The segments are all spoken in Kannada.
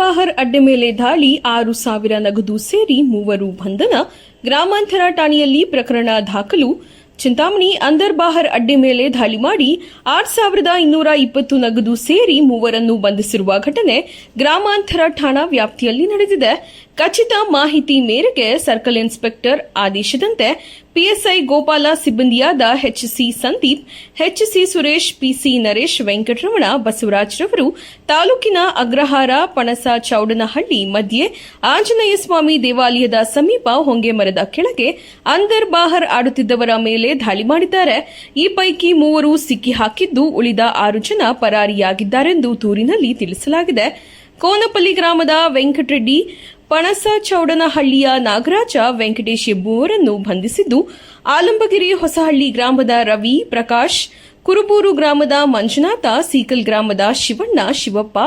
ಬಾಹರ್ ಅಡ್ಡೆ ಮೇಲೆ ದಾಳಿ, ಆರು ಸಾವಿರ ನಗದು ಸೇರಿ ಮೂವರು ಬಂಧನ, ಗ್ರಾಮಾಂತರ ಠಾಣೆಯಲ್ಲಿ ಪ್ರಕರಣ ದಾಖಲು. ಚಿಂತಾಮಣಿ ಅಂದರ್ ಬಾಹರ್ ಅಡ್ಡೆ ಮೇಲೆ ದಾಳಿ ಮಾಡಿ, ಆರು ಸಾವಿರದ ಇನ್ನೂರ ಇಪ್ಪತ್ತು ನಗದು ಸೇರಿ ಮೂವರನ್ನು ಬಂಧಿಸಿರುವ ಘಟನೆ ಗ್ರಾಮಾಂತರ ಠಾಣಾ ವ್ಯಾಪ್ತಿಯಲ್ಲಿ ನಡೆದಿದೆ. ಖಚಿತ ಮಾಹಿತಿ ಮೇರೆಗೆ ಸರ್ಕಲ್ ಇನ್ಸ್ಪೆಕ್ಟರ್ ಆದೇಶದಂತೆ PSI Gopala ಸಿಬ್ಬಂದಿಯಾದ HC Sandeep HC Suresh PC Naresh Venkataramana, Basavaraj ರವರು, ತಾಲೂಕಿನ ಅಗ್ರಹಾರ ಪಣಸ ಚೌಡನಹಳ್ಳಿ ಮಧ್ಯೆ ಆಂಜನೇಯ ಸ್ವಾಮಿ ದೇವಾಲಯದ ಸಮೀಪ ಹೊಂಗೆ ಮರದ ಕೆಳಗೆ ಅಂದರ್ ಬಾಹರ್ ಆಡುತ್ತಿದ್ದವರ ಮೇಲೆ ದಾಳಿ ಮಾಡಿದ್ದಾರೆ. ಈ ಪೈಕಿ ಮೂವರು ಸಿಕ್ಕಿ ಹಾಕಿದ್ದು ಉಳಿದ ಆರು ಜನ ಪರಾರಿಯಾಗಿದ್ದಾರೆಂದು ದೂರಿನಲ್ಲಿ ತಿಳಿಸಲಾಗಿದೆ. ಕೋನಪಲ್ಲಿ ಗ್ರಾಮದ ವೆಂಕಟರೆಡ್ಡಿ ಪಣಸ ಚೌಡನಹಳ್ಳಿಯ ನಾಗರಾಜ ವೆಂಕಟೇಶ್ ಎಂಬುವರನ್ನು ಬಂಧಿಸಿದ್ದು, ಆಲಂಬಗಿರಿ ಹೊಸಹಳ್ಳಿ ಗ್ರಾಮದ ರವಿ ಪ್ರಕಾಶ್, ಕುರುಬೂರು ಗ್ರಾಮದ ಮಂಜುನಾಥ, ಸೀಕಲ್ ಗ್ರಾಮದ ಶಿವಣ್ಣ, ಶಿವಪ್ಪ,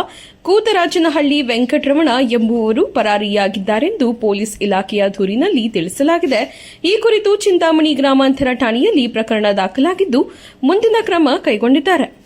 ಕೂತರಾಜನಹಳ್ಳಿ ವೆಂಕಟರಮಣ ಎಂಬುವವರು ಪರಾರಿಯಾಗಿದ್ದಾರೆಂದು ಪೊಲೀಸ್ ಇಲಾಖೆಯ ದೂರಿನಲ್ಲಿ ತಿಳಿಸಲಾಗಿದೆ. ಈ ಕುರಿತು ಚಿಂತಾಮಣಿ ಗ್ರಾಮಾಂತರ ಠಾಣೆಯಲ್ಲಿ ಪ್ರಕರಣ ದಾಖಲಾಗಿದ್ದು, ಮುಂದಿನ ಕ್ರಮ ಕೈಗೊಂಡಿದ್ದಾರೆ.